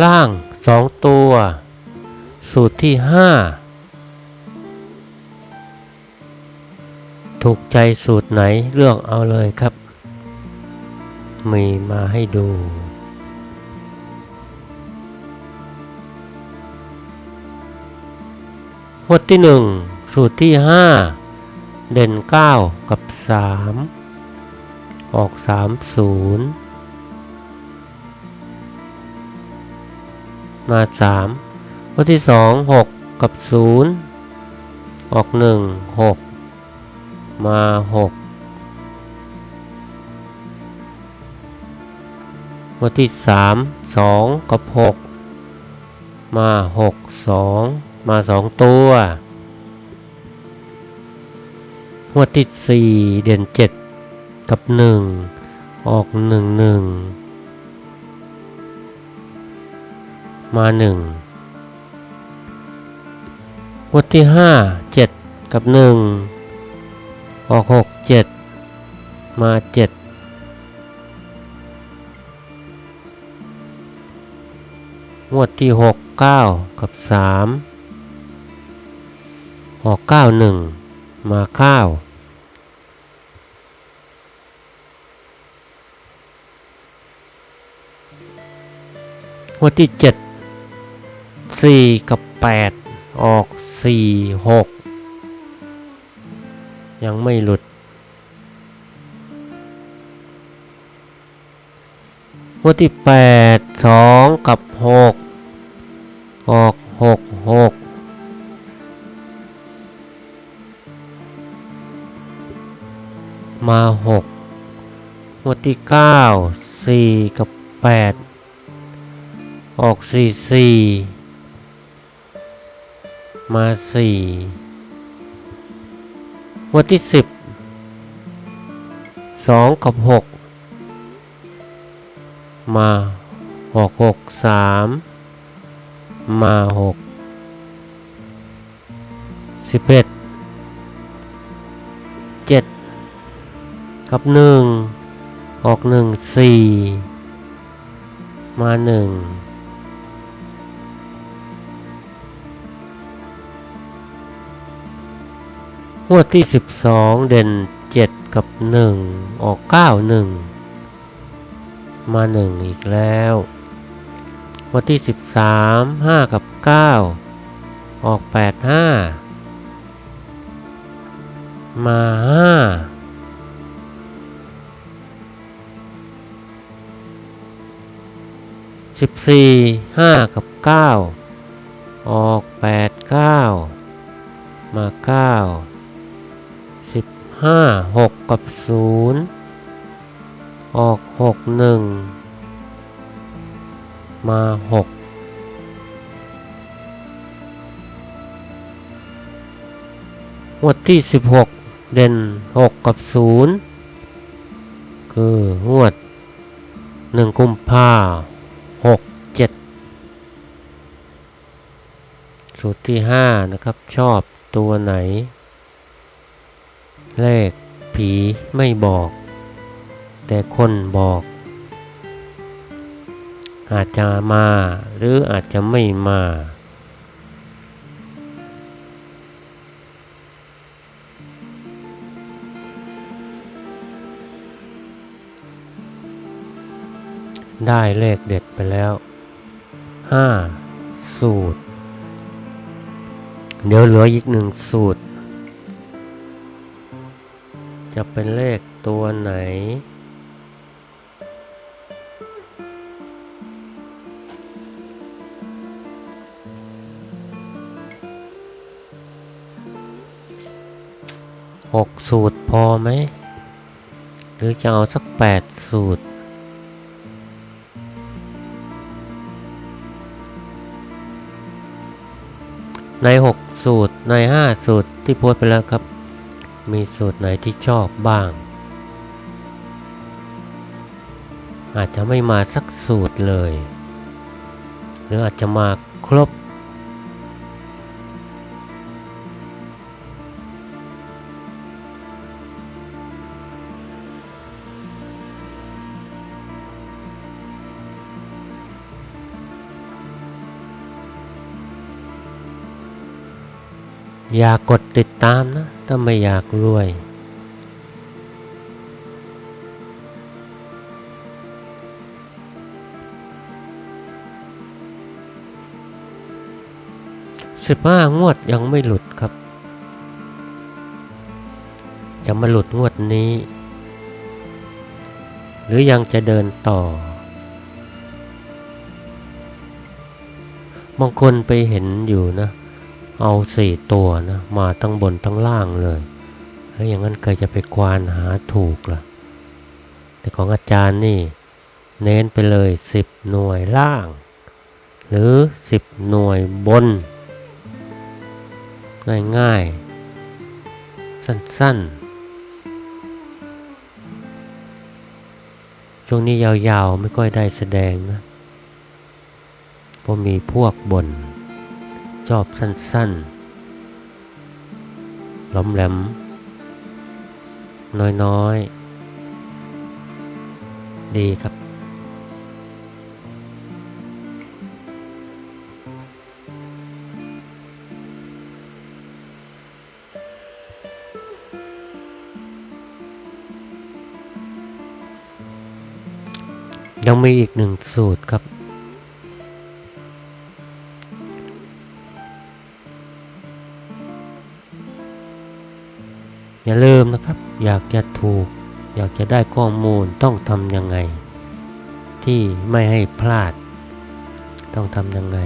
ล่างสองตัว สูตรที่ห้าถูกใจสูตรไหนเลือกเอาเลยครับ มีมาให้ดูงวดที่หนึ่งสูตรที่ห้าเด่นเก้ากับสามออกสามศูนย์ มาสามข้อที่สองหกกับศูนย์ออกหนึ่งหกมาหกข้อที่สามสองกับหกมาหกสองมาสองตัวหัวติด4เด่น 7 กับ 1 ออก 1 1 มาหนึ่งงวดที่ห้าเจ็ดกับหนึ่งออกหกเจ็ดมาเจ็ดงวดที่หกเก้ากับสามออกเก้าหนึ่งมาเก้าหัวดที่เจ็ด สี่กับแปดออกสี่หกยังไม่หลุดหัวดที่แปดสองกับหกออกหกหกมาหกงวดที่เก้าสี่กับแปดออกสี่สี่ มาสี่งวดที่สิบสองกับหกมาหกหกสามมาหกสิบเอ็ดเจ็ดกับหนึ่งออกหนึ่งสี่มาหนึ่ง วดที่สิบสองเด่นเจ็ดกับหนึ่งออกเก้าหนึ่งมาหนึ่งอีกแล้วงวันที่สิบสามห้ากับเก้าออกแปดห้ามาห้าสิบสี่ห้ากับเก้าออกแปดเก้ามาเก้า สิบห้าหกกับศูนย์ออกหกหนึ่งมาหกงวดที่สิบหกเด่นหกกับศูนย์คืองวดหนึ่งกุมภาหกเจ็ดสูตรที่ห้านะครับ ชอบตัวไหน เลข ผีไม่บอก แต่คนบอก อาจจะมาหรืออาจจะไม่มา ได้เลขเด็ดไปแล้วห้าสูตร เดี๋ยวเหลืออีกหนึ่งสูตร จะเป็นเลขตัวไหน หกสูตรพอไหม หรือจะเอาสักแปดสูตรใน 6 สูตรใน 5 สูตรที่พูดไปแล้วครับ มีสูตรไหนที่ชอบบ้าง อาจจะไม่มาสักสูตรเลย หรืออาจจะมาครบ อย่ากดติดตามนะ ถ้าไม่อยากรวย สิบห้างวดยังไม่หลุดครับ จะมาหลุดงวดนี้ หรือยังจะเดินต่อบางคนไปเห็นอยู่นะ เอาสี่ตัวนะมาทั้งบนทั้งล่างเลย แล้วอย่างนั้นเคยจะไปควานหาถูกล่ะ แต่ของอาจารย์นี่ เน้นไปเลยสิบหน่วยล่าง หรือสิบหน่วยบน ง่ายๆ สั้นๆ ช่วงนี้ยาวๆ ไม่ค่อยได้แสดงนะเพราะมีพวกบน ชอบสั้นๆ ล้มแหลม น้อยๆ ดีครับ ยังมีอีกหนึ่งสูตรครับ อย่าลืมนะครับ อยากจะถูก อยากจะได้ข้อมูลต้องทำยังไง ที่ไม่ให้พลาด ต้องทำยังไง